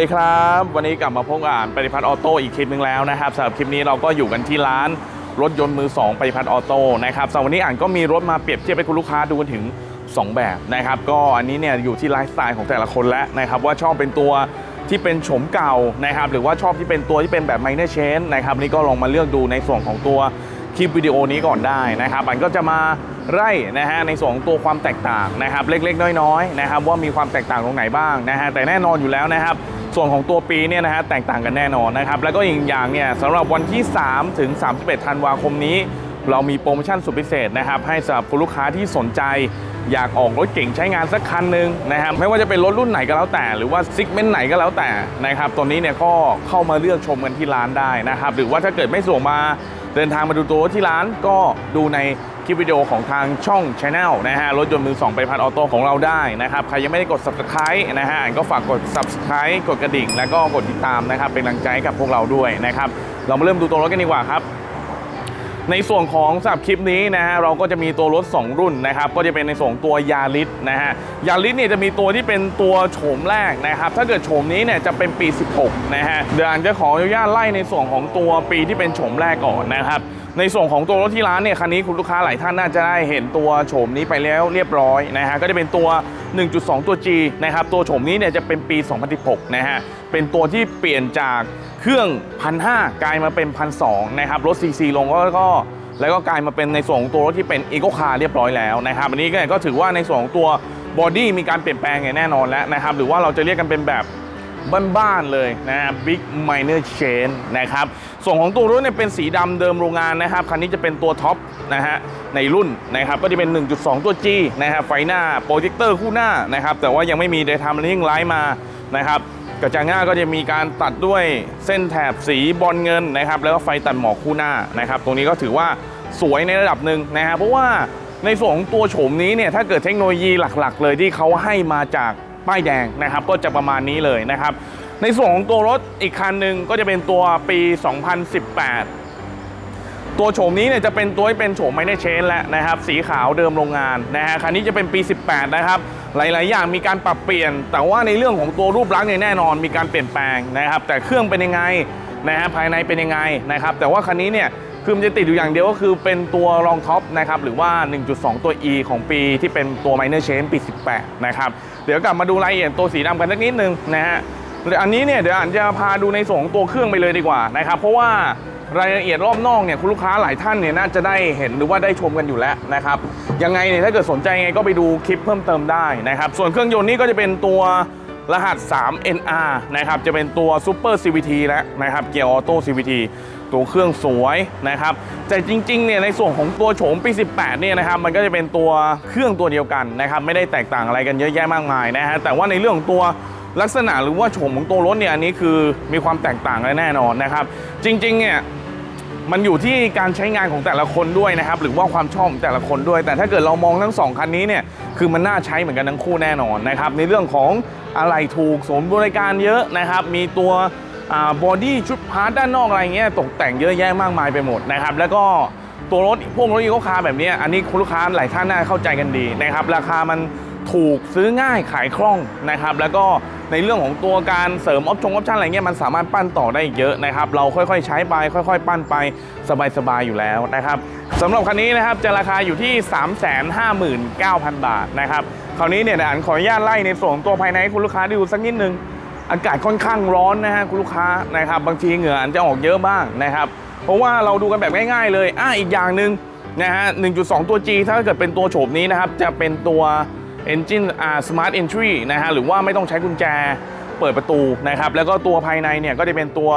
ดีครับ วันนี้กลับมาพบกับอ่านปฏิพัฒน์ออโต้อีกคลิปหนึ่งแล้วนะครับสำหรับคลิปนี้เราก็อยู่กันที่ร้านรถยนต์มือ2ปฏิพัฒน์ออโต้นะครับสำหรับวันนี้อ่านก็มีรถมาเปรียบเทียบให้คุณลูกค้าดูกันถึง 2 แบบนะครับ ก็อันนี้เนี่ยอยู่ที่ไลฟ์สไตล์ของแต่ละคนแล้วนะครับว่าชอบเป็นตัวที่เป็นโฉมเก่านะครับ หรือว่าชอบที่เป็นตัวที่เป็นแบบไมเนอร์เชนนะครับนี่ก็ลองมาเลือกดูในส่วนของตัวคลิปวิดีโอนี้ก่อนได้นะครับมันก็จะมาไล่นะฮะในส่วนของตัวความแตกต่างนะครับ เล็กๆ น้อยๆนะครับว่ามีความแตกต่างตรงไหนบ้างนะฮะแต่แน่นอนอยู่แล้วนะครับ ส่วนของตัวปีเนี่ยนะฮะแตกต่างกันแน่นอนนะครับ แล้วก็อีกอย่างเนี่ยสำหรับวันที่ 3 ถึง 31 ธันวาคมนี้ เรามีโปรโมชั่นสุดพิเศษนะครับ ให้สำหรับคุณลูกค้าที่สนใจอยากออกรถเก่งใช้งานสักคันหนึ่งนะครับไม่ว่าจะเป็นรถรุ่นไหนก็แล้วแต่ หรือว่าซิกเมนต์ไหนก็แล้วแต่นะครับตัวนี้เนี่ยก็เข้ามาเลือกชมกันที่ร้านได้นะครับ หรือว่าถ้าเกิดไม่สะดวกมาเดินทางมาดูตัวที่ร้านก็ดูใน ลิปวิดีโอของทางช่อง Channel นะฮะรถยนต์มือสองไปพันออโต้ของเราได้นะครับใครยังไม่ได้กด subscribe นะฮะก็ฝากกด subscribe กดกระดิ่ง แล้วก็กดติดตามนะครับเป็นกำลังใจให้กับพวกเราด้วยนะครับเรามาเริ่มดูตัวรถกันดีกว่าครับในส่วนของสำหรับคลิปนี้นะฮะเราก็จะมีตัวรถ 2 รุ่นนะครับก็จะเป็นในส่วนของตัวยาริสนะฮะยาริสเนี่ยจะมีตัวที่เป็นตัวโฉมแรกนะครับถ้าเกิดโฉมนี้เนี่ยจะเป็นปี 16นะฮะเดี๋ยวอันจะขออนุญาตไล่ในส่วนของตัวปีที่เป็นโฉมแรกก่อนนะครับ ในส่วนของตัวรถที่ร้านเนี่ยคันนี้คุณลูกค้าหลายท่านน่าจะได้เห็นตัวโฉมนี้ไปแล้วเรียบร้อยนะฮะก็จะเป็นตัว 1.2 ตัว G นะครับตัวโฉมนี้เนี่ยจะเป็นปี 2016 นะฮะเป็นตัวที่เปลี่ยนจากเครื่อง 1,500 กลายมาเป็น 1,200 นะครับลด CC ลงก็ก็แล้วก็กลายมาเป็นในส่วนของตัวรถที่เป็นอีโ c คาร์เรียบร้อยแล้วนะครับอันนี้ก็ก็ถือว่าในส่วนของตัวบอดี้มีการเปลี่ยนแปลงอย่างแน่นอนแล้วนะครับหรือว่าเราจะเรียกกันเป็นแบบบ้านๆเลยนะฮะ Big Minor Chain นะครับ ส่วนของตัวรถเนี่ยเป็นสีดำเดิมโรงงานนะครับคันนี้จะเป็นตัวท็อปนะฮะในรุ่นนะครับก็จะเป็น 1.2 ตัว G นะฮะไฟหน้าโปรเจคเตอร์คู่หน้านะครับแต่ว่ายังไม่มีเดทามนิ่งไลท์มานะครับกระจังหน้าก็จะมีการตัดด้วยเส้นแถบสีบอลเงินนะครับแล้วก็ไฟตัดหมอกคู่หน้านะครับตรงนี้ก็ถือว่าสวยในระดับหนึ่งนะครับเพราะว่าในส่วนของตัวโฉมนี้เนี่ยถ้าเกิดเทคโนโลยีหลักๆ เลยที่เขาให้มาจากป้ายแดงนะครับก็จะประมาณนี้เลยนะครับ ในส่วนของตัวรถอีกคันหนึ่งก็จะเป็นตัวปี 2018 ตัวโฉมนี้เนี่ยจะเป็นตัวที่เป็นโฉมไม่ได้เชนแล้วนะครับ สีขาวเดิมโรงงานนะฮะคันนี้จะเป็นปี 18 นะครับ หลาย ๆ อย่างมีการปรับเปลี่ยน แต่ว่าในเรื่องของตัวรูปลักษณ์เนี่ยแน่นอนมีการเปลี่ยนแปลงนะครับ แต่เครื่องเป็นยังไงนะฮะภายในเป็นยังไงนะครับ แต่ว่าคันนี้เนี่ยคือมันจะติดอยู่อย่างเดียวก็คือเป็นตัวรองท็อปนะครับหรือว่า 1.2 ตัว E ของปีที่เป็นตัว minor change ปี 18 นะครับ เดี๋ยวกลับมาดูรายละเอียดตัวสีดำกันสักนิดนึงนะฮะ อันนี้เนี่ยเดี๋ยวอานจะพาดูในส่วนของตัวเครื่องไปเลยดีกว่านะครับ เพราะว่ารายละเอียดรอบนอกเนี่ยคุณลูกค้าหลายท่านเนี่ยน่าจะได้เห็นหรือว่าได้ชมกันอยู่แล้วนะครับยังไงเนี่ยถ้าเกิดสนใจยังไงก็ไปดูคลิปเพิ่มเติมได้นะครับส่วนเครื่องยนต์นี่ก็จะเป็นตัวรหัส 3 NR นะครับจะเป็นตัว Super CVT แล้วนะครับเกียร์ออโต้ CVT ตัวเครื่องสวยนะครับแต่จริงๆเนี่ยในส่วนของตัวโฉมปี 18 เนี่ยนะครับมันก็จะเป็นตัวเครื่องตัวเดียวกันนะครับไม่ได้แตกต่างอะไรกันเยอะแยะมากมายนะฮะแต่ว่าในเรื่องของตัว ลักษณะหรือว่าโฉมของตัวรถเนี่ยอันนี้คือมีความแตกต่างกันแน่นอนนะครับ จริงๆเนี่ยมันอยู่ที่การใช้งานของแต่ละคนด้วยนะครับ หรือว่าความชอบของแต่ละคนด้วย แต่ถ้าเกิดเรามองทั้งสองคันนี้เนี่ยคือมันน่าใช้เหมือนกันทั้งคู่แน่นอนนะครับในเรื่องของอะไรถูกสมบริการเยอะนะครับ มีตัวบอดี้ชุดพาร์ทด้านนอกอะไรเงี้ยตกแต่งเยอะแยะมากมายไปหมดนะครับ แล้วก็ตัวรถพวกรถอีโคคาร์แบบเนี้ยอันนี้คุณลูกค้าหลายท่านน่าเข้าใจกันดีนะครับ ราคามันถูกซื้อง่ายขายคล่องนะครับ แล้วก็ ในเรื่องของตัวการเสริมออปชงออปชั่นอะไรเงี้ยมันสามารถปั้นต่อได้เยอะนะครับ เราค่อยๆ ใช้ไปค่อย ๆ ปั้นไปสบายๆอยู่แล้วนะครับสำหรับคันนี้นะครับจะราคาอยู่ที่ 359,000 บาทนะครับคราวนี้เนี่ยอันขออนุญาตไล่ในส่วนของตัวภายในให้คุณลูกค้าดูสักนิดนึงอากาศค่อนข้างร้อนนะฮะคุณลูกค้านะครับบางทีเหงื่ออันจะออกเยอะบ้างนะครับ เพราะว่าเราดูกันแบบง่ายๆเลยอะอีกอย่างหนึ่งนะฮะ1.2 ตัว G ถ้าเกิดเป็นตัวโฉมนี้นะครับจะเป็นตัว Engine อ่า Smart Entry นะฮะหรือว่าไม่ต้องใช้กุญแจเปิดประตูนะครับแล้วก็ตัวภายในเนี่ยก็จะเป็นตัว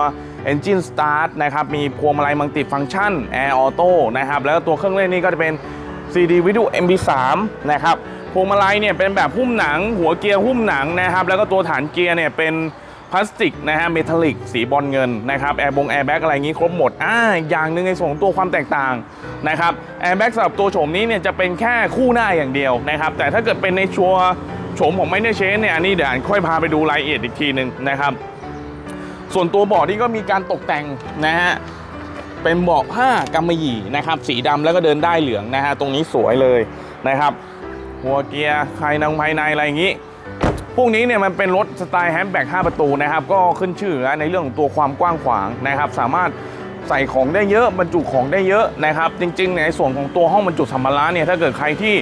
Engine Start นะครับมีพวงมาลัยมัลติฟังชัน Air Auto นะครับแล้วก็ตัวเครื่องเล่นนี่ก็จะเป็น CD Video MP3 นะครับพวงมาลัยเนี่ยเป็นแบบหุ้มหนัง หัวเกียร์หุ้มหนังนะครับแล้วก็ตัวฐานเกียร์เนี่ยเป็น พลาสติกนะฮะเมทัลลิกสีบอลเงินนะครับแอร์บงแอร์แบ็กอะไรอย่างงี้ครบหมดอ่าอย่างหนึ่งในส่วนของตัวความแตกต่างนะครับแอร์แบ็กสำหรับตัวโฉมนี้เนี่ยจะเป็นแค่คู่หน้าอย่างเดียวนะครับแต่ถ้าเกิดเป็นในชัวโฉมของไม่ได้เชนเนี่ยอันนี้เดี๋ยวอ่านค่อยพาไปดูรายละเอียดอีกทีหนึ่งนะครับ ส่วนตัวเบาะนี่ก็มีการตกแต่งนะฮะเป็นเบาะผ้ากำมะหยี่นะครับสีดำแล้วก็เดินได้เหลืองนะฮะตรงนี้สวยเลยนะครับ หัวเกียร์ภายในภายในอะไรอย่างนี้ พวกนี้เนี่ยมันเป็นรถสไตล์แฮชแบ็ก5ประตูนะครับ ก็ขึ้นชื่อในเรื่องของตัวความกว้างขวางนะครับ สามารถใส่ของได้เยอะบรรจุของได้เยอะนะครับ จริงๆในส่วนของตัวห้องบรรจุสัมภาระเนี่ยถ้าเกิดใครที่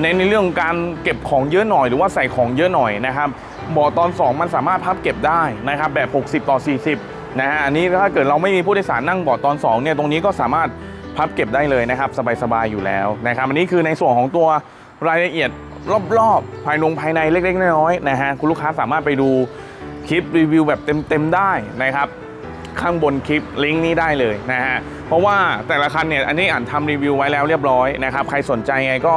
ในในเรื่องการเก็บของเยอะหน่อยหรือว่าใส่ของเยอะหน่อยนะครับเบาะตอน 2 มันสามารถพับเก็บได้นะครับ แบบ 60 ต่อ 40 นะฮะอันนี้ถ้าเกิดเราไม่มีผู้โดยสารนั่งเบาะตอน2เนี่ยตรงนี้ก็สามารถพับเก็บได้เลยนะครับ สบายๆอยู่แล้วนะครับ อันนี้คือในส่วนของตัวรายละเอียด รอบๆ ภายนงภายในเล็ก ๆ น้อยๆนะฮะคุณลูกค้าสามารถไปดูคลิปรีวิวแบบเต็มๆได้นะครับ ข้างบนคลิปลิงก์นี้ได้เลยนะฮะเพราะว่าแต่ละคันเนี่ยอันนี้อ่านทำรีวิวไว้แล้วเรียบร้อยนะครับใครสนใจไงก็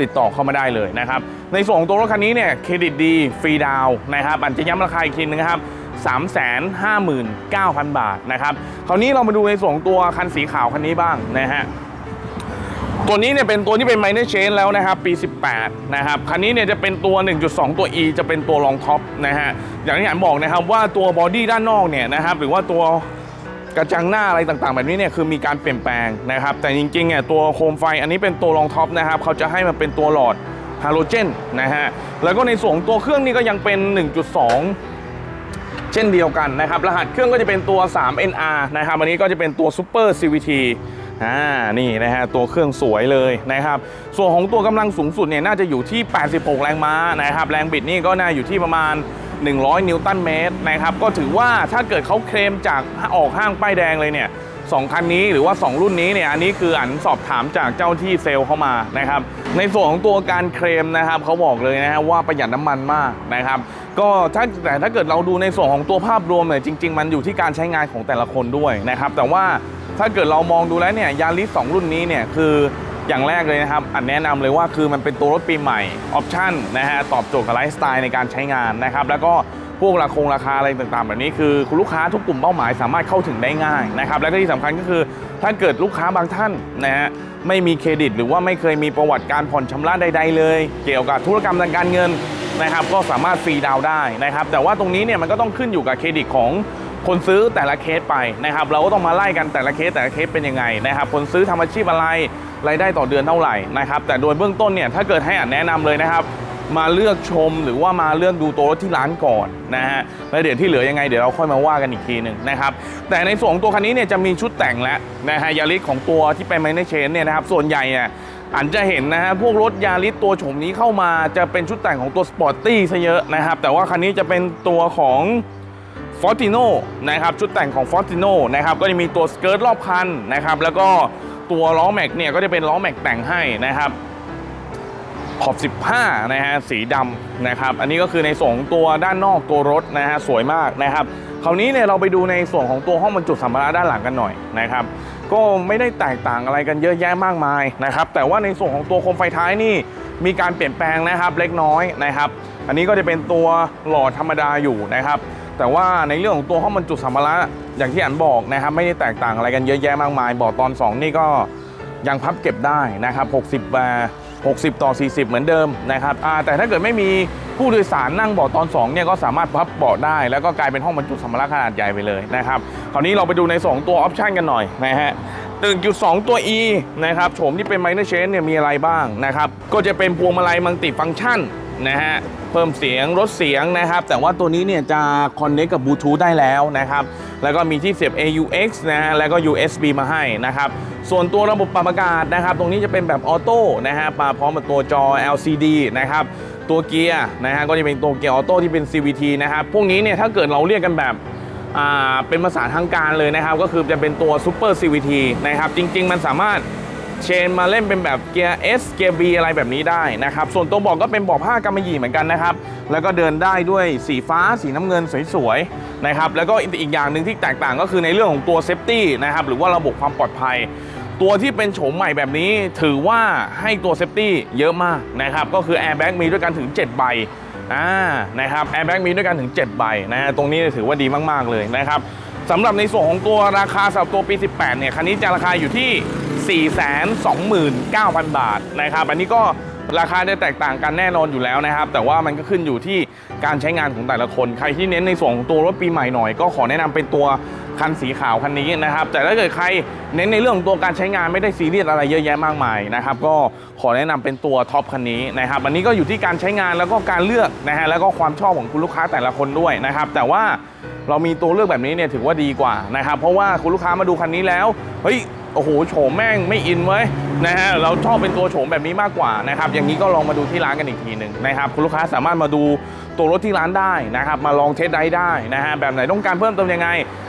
ติดต่อเข้ามาได้เลยนะครับในส่วนของตัวรถคันนี้เนี่ยเครดิตดีฟรีดาวนะครับอันจะย้ำราคาอีกทีนึงครับ359,000 บาทนะครับคราวนี้เรามาดูในส่วนของตัวคันสีขาวคันนี้บ้างนะฮะ ตัวนี้เนี่ยเป็นตัวที่เป็น minor change แล้วนะครับปี 18 นะครับคันนี้เนี่ยจะเป็นตัว 1.2 ตัว E จะเป็นตัวรองท็อปนะฮะอย่างที่อ่านบอกนะครับว่าตัวบอดี้ด้านนอกเนี่ยนะครับหรือว่าตัวกระจังหน้าอะไรต่างๆ แบบนี้เนี่ยคือมีการเปลี่ยนแปลงนะครับ แต่จริงๆเนี่ยตัวโคมไฟอันนี้เป็นตัวรองท็อปนะครับเขาจะให้มันเป็นตัวหลอดฮาโลเจนนะฮะแล้วก็ในส่วนตัวเครื่องนี่ก็ยังเป็น 1.2 เช่นเดียวกันนะครับรหัสเครื่องก็จะเป็นตัว 3NR นะครับอันนี้ก็จะเป็นตัว Super CVT อ่านี่นะฮะตัวเครื่องสวยเลยนะครับส่วนของตัวกำลังสูงสุดเนี่ยน่าจะอยู่ที่ 86 แรงม้านะครับแรงบิดนี่ก็น่าอยู่ที่ประมาณ 100 นิวตันเมตรนะครับก็ถือว่าถ้าเกิดเขาเคลมจากออกห้างป้ายแดงเลยเนี่ยสองคันนี้หรือว่า 2 รุ่นนี้เนี่ยอันนี้คืออันสอบถามจากเจ้าที่เซลล์เข้ามานะครับในส่วนของตัวการเคลมนะครับเขาบอกเลยนะฮะว่าประหยัดน้ำมันมากนะครับก็ถ้าแต่ถ้าเกิดเราดูในส่วนของตัวภาพรวมเนี่ยจริง ๆ มันอยู่ที่การใช้งานของแต่ละคนด้วยนะครับแต่ว่า ถ้าเกิดเรามองดูแล้วเนี่ยยาริสสรุ่นนี้เนี่ยคืออย่างแรกเลยนะครับ อันแนะนำเลยว่าคือมันเป็นตัวรถปีใหม่ออปชั่นนะฮะตอบโจทย์กับไลฟ์สไตล์ในการใช้งานนะครับ แล้วก็พวกราคงราคาอะไรต่างๆ แบบนี้คือคุณลูกค้าทุกกลุ่มเป้าหมายสามารถเข้าถึงได้ง่ายนะครับ และก็ที่สำคัญก็คือถ้าเกิดลูกค้าบางท่านนะฮะไม่มีเครดิต หรือว่าไม่เคยมีประวัติการผ่อนชำระใด ๆ เลย เกี่ยวกับธุรกรรมทางการเงินนะครับ ก็สามารถฟรีดาวน์ได้นะครับ แต่ว่าตรงนี้เนี่ยมันก็ต้องขึ้นอยู่กับเครดิตของ คนซื้อแต่ละเคสไปนะครับเราก็ต้องมาไล่กันแต่ละเคสแต่ละเคสเป็นยังไงนะครับคนซื้อทำอาชีพอะไรรายได้ต่อเดือนเท่าไหร่นะครับแต่โดยเบื้องต้นเนี่ยถ้าเกิดให้อ่านแนะนำเลยนะครับมาเลือกชมหรือว่ามาเลือกดูตัวรถที่ร้านก่อนนะฮะแล้วเดี๋ยวที่เหลือยังไงเดี๋ยวเราค่อยมาว่ากันอีกทีหนึ่งนะครับแต่ในส่วนของตัวคันนี้เนี่ยจะมีชุดแต่งแล้วนะฮะยาริสของตัวที่เป็นไมเนเชนเนี่ยนะครับส่วนใหญ่เนี่ยอันจะเห็นนะฮะพวกรถยาริสตัวโฉมนี้เข้ามาจะเป็นชุดแต่งของตัวสปอร์ตี้ซะเยอะนะครับแต่ว่าคันนี้จะเป็นตัวของ f o r t i n o นะครับชุดแต่งของ f o r t i n o นะครับก็จะมีตัวสเกิร์ตรอบคันนะครับแล้วก็ตัวล้อแม็กเนี่ยก็จะเป็นล้อแม็กแต่งให้นะครับขอบ 15 นะฮะ สีดำนะครับ อันนี้ก็คือในส่วนของตัวด้านนอกตัวรถนะฮะ สวยมากนะครับ คราวนี้เนี่ยเราไปดูในส่วนของตัวห้องบรรจุสัมภาระด้านหลังกันหน่อยนะครับ ก็ไม่ได้แตกต่างอะไรกันเยอะแยะมากมายนะครับ แต่ว่าในส่วนของตัวโคมไฟท้ายนี่มีการเปลี่ยนแปลงนะครับ เล็กน้อยนะครับ อันนี้ก็จะเป็นตัวหลอดธรรมดาอยู่นะครับ แต่ว่าในเรื่องของตัวห้องบรรจุสัมภาระอย่างที่อันบอกนะครับไม่ได้แตกต่างอะไรกันเยอะแยะมากมายเบอตอน 2 นี่ก็ยังพับเก็บได้นะครับ60บา60 ต่อ 40 เหมือนเดิมนะครับแต่ถ้าเกิดไม่มีผู้โดยสารนั่งเบาะตอน2เนี่ยก็สามารถพับเบาะได้ แล้วก็กลายเป็นห้องบรรจุสัมภาระขนาดใหญ่ไปเลยนะครับคราวนี้เราไปดูในสองตัวออปชันกันหน่อยนะฮะ1.2 ตัว E นะครับโฉมที่เป็น minor change เนี่ยมีอะไรบ้างนะครับก็จะเป็นพวงมาลัยมัลติฟังก์ชันนะฮะ เพิ่มเสียงลดเสียงนะครับ แต่ว่าตัวนี้เนี่ยจะ connect กับบลูทูธได้แล้วนะครับ แล้วก็มีที่เสียบ AUX นะฮะแล้วก็ USB มาให้นะครับ ส่วนตัวระบบปรับอากาศนะครับ ตรงนี้จะเป็นแบบออโต้นะฮะมาพร้อมกับตัวจอ LCD นะครับตัวเกียร์นะฮะก็จะเป็นตัวเกียร์ออโต้ที่เป็น CVT นะครับพวกนี้เนี่ยถ้าเกิดเราเรียกกันแบบอ่าเป็นภาษาทางการเลยนะครับ ก็คือจะเป็นตัว Super CVT นะครับ จริง ๆ มันสามารถ เชนมาเล่นเป็นแบบเกียร์ S เกียร์ B อะไรแบบนี้ได้นะครับ ส่วนตัวบอกก็เป็นบอกผ้ากำมะหยี่เหมือนกันนะครับ แล้วก็เดินได้ด้วยสีฟ้าสีน้ำเงินสวยๆนะครับ แล้วก็อีกอย่างหนึ่งที่แตกต่างก็คือในเรื่องของตัวเซฟตี้นะครับ หรือว่าระบบความปลอดภัย ตัวที่เป็นโฉมใหม่แบบนี้ถือว่าให้ตัวเซฟตี้เยอะมากนะครับ ก็คือแอร์แบ็กมีด้วยกันถึง 7 ใบอ่านะครับแอร์แบ็กมีด้วยกันถึง 7 ใบนะฮะตรงนี้ถือว่าดีมากๆเลยนะครับ สำหรับในส่วนของตัวราคาสำหรับตัวปี 18 เนี่ย คันนี้จะราคาอยู่ที่ 429,000 บาทนะครับ อันนี้ก็ ราคาจะแตกต่างกันแน่นอนอยู่แล้วนะครับ แต่ว่ามันก็ขึ้นอยู่ที่การใช้งานของแต่ละคน ใครที่เน้นในส่วนของตัวรถปีใหม่หน่อย ก็ขอแนะนำเป็นตัวคันสีขาวคันนี้นะครับ แต่ถ้าเกิดใครเน้นในเรื่องของตัวการใช้งานไม่ได้ซีเรียสอะไรเยอะแยะมากมายนะครับ ก็ขอแนะนำเป็นตัวท็อปคันนี้นะครับ อันนี้ก็อยู่ที่การใช้งานแล้วก็การเลือกนะฮะแล้วก็ความชอบของคุณลูกค้าแต่ละคนด้วยนะครับ แต่ว่าเรามีตัวเลือกแบบนี้เนี่ยถือว่าดีกว่านะครับ เพราะว่าคุณลูกค้ามาดูคันนี้แล้วเฮ้ยโอ้โหโฉมแม่งไม่อินเว้ย นะฮะเราชอบเป็นตัวโฉมแบบนี้มากกว่านะครับอย่างนี้ก็ลองมาดูที่ร้านกันอีกทีหนึ่งนะครับคุณลูกค้าสามารถมาดูตัวรถที่ร้านได้นะครับมาลองเทสได้ได้นะฮะแบบไหนต้องการเพิ่มเติมยังไง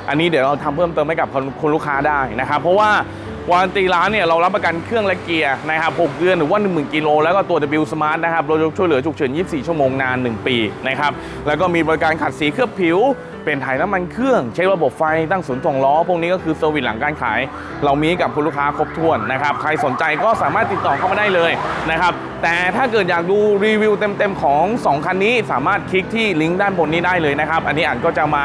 อันนี้เดี๋ยวเราทำเพิ่มเติมให้กับคุณคณลูกค้าได้นะครับเพราะว่าวารันตีร้านเนี่ยเรารับประกันเครื่องและเกียร์นะครับ 6 เดือนหรือว่า 10,000 กิโล แล้วก็ตัว W Smart นะครับเราช่วยเหลือฉุกเฉิน 24 ชั่วโมงนาน 1 ปีนะครับ แล้วก็มีบริการขัดสีเคลือบผิว เป็นถ่ายน้ำมันเครื่อง เช็คระบบไฟตั้งศูนย์ส่งล้อ พวกนี้ก็คือเซอร์วิสหลังการขาย เรามีกับคุณลูกค้าครบถ้วนนะครับ ใครสนใจก็สามารถติดต่อเข้ามาได้เลยนะครับ แต่ถ้าเกิดอยากดูรีวิวเต็มๆของ 2 คันนี้สามารถคลิกที่ลิงก์ด้านบนนี้ได้เลยนะครับ อันนี้อ่านก็จะมา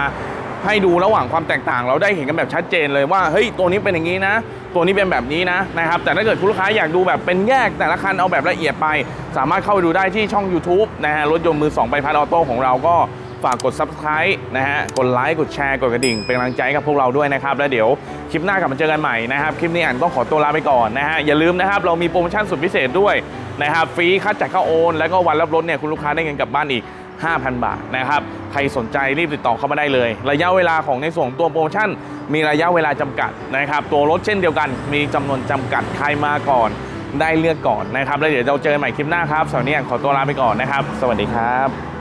ให้ดูระหว่างความแตกต่างเราได้เห็นกันแบบชัดเจนเลยว่าเฮ้ยตัวนี้เป็นอย่างนี้นะ ตัวนี้เป็นแบบนี้นะนะครับแต่ถ้าเกิดคุณลูกค้าอยากดูแบบเป็นแยกแต่ละคันเอาแบบละเอียดไป สามารถเข้าไปดูได้ที่ช่อง YouTube นะฮะรถยนต์มือ2ใบพัดออโต้ของเราก็ ฝากกด subscribe นะฮะ กดไลค์ กดแชร์ กดกระดิ่ง เป็นกำลังใจกับพวกเราด้วยนะครับ แล้วเดี๋ยวคลิปหน้ากลับมาเจอกันใหม่นะครับ คลิปนี้อ่านต้องขอตัวลาไปก่อนนะฮะ อย่าลืมนะครับ เรามีโปรโมชั่นสุดพิเศษด้วยนะครับ ฟรีค่าจัดค่าโอน แล้วก็วันรับรถเนี่ย คุณลูกค้าได้เงินกลับบ้านอีก 5,000 บาทนะครับ ใครสนใจรีบติดต่อเข้ามาได้เลย ระยะเวลาของในส่วนตัวโปรโมชั่น มีระยะเวลาจำกัดนะครับ ตัวรถเช่นเดียวกัน มีจำนวนจำกัด ใครมาก่อน ได้เลือกก่อนนะครับ แล้วเดี๋ยวเราเจอกันใหม่คลิปหน้าครับสำหรับวันนี้อ่านขอตัวลาไปก่อนนะครับ สวัสดีครับ